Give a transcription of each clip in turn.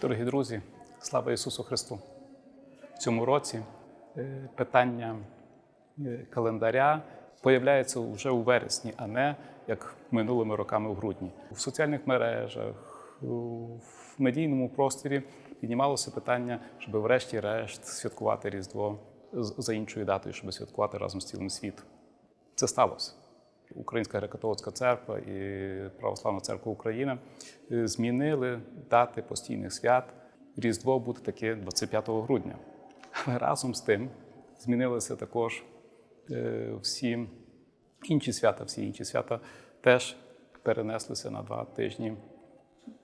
Дорогі друзі, слава Ісусу Христу! В цьому році е, питання е, календаря появляється вже у вересні, а не як минулими роками в грудні. В соціальних мережах, в медійному просторі піднімалося питання, щоб врешті-решт святкувати Різдво за іншою датою, щоб святкувати разом з цілим світом. Це сталося. Українська греко-католицька церква і Православна церква України е, змінили дати постійних свят. Різдво буде таке 25 грудня. Але разом з тим змінилися також е, всі інші свята. Всі інші свята теж перенеслися на два тижні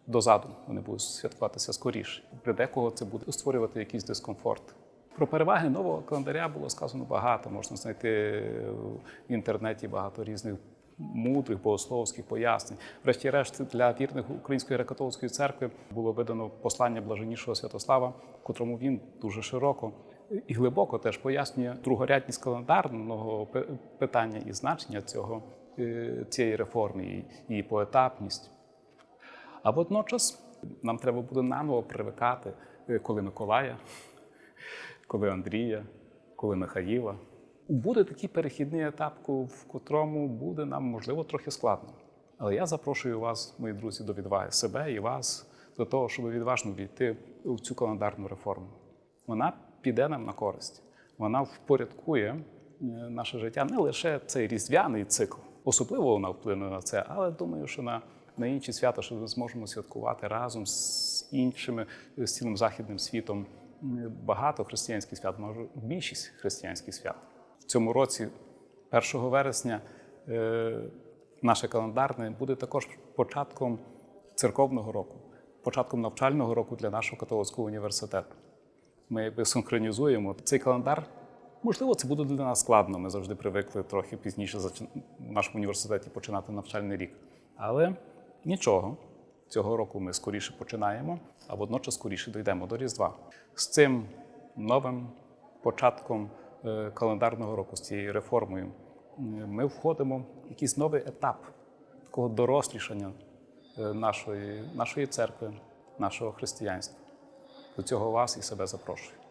дозаду. Вони будуть святкуватися скоріше. Для декого це буде створювати якийсь дискомфорт. Про переваги нового календаря було сказано багато. Можна знайти в інтернеті багато різних мудрих богословських пояснень. Врешті-решт, для вірних Української греко-католицької церкви було видано послання блаженнішого Святослава, котрому він дуже широко і глибоко теж пояснює другорядність календарного питання і значення цього, е, цієї реформи, її поетапність. А водночас нам треба буде наново привикати, е, коли Миколая, коли Андрія, коли Михаїла. Буде такий перехідний етап, в котрому буде нам, можливо, трохи складно. Але я запрошую вас, мої друзі, до відваги себе і вас до того, щоб відважно війти в цю календарну реформу. Вона піде нам на користь. Вона впорядкує е, наше життя не лише цей різдвяний цикл, особливо вона вплине на це, але думаю, що на, на інші свята, що ми зможемо святкувати разом з іншими, з цілим західним світом. Багато християнських свят, може більшість християнських свят. В цьому році, 1 вересня, е, наше календарне буде також початком церковного року, початком навчального року для нашого католицького університету. Ми якби синхронізуємо цей календар. Можливо, це буде для нас складно. Ми завжди привикли трохи пізніше в нашому університеті починати навчальний рік. Але нічого, цього року ми скоріше починаємо, а водночас скоріше дійдемо до Різдва. З цим новим початком е, календарного року, з цією реформою, ми входимо в якийсь новий етап такого дорослішання е, нашої, нашої церкви, нашого християнства. До цього вас і себе запрошую.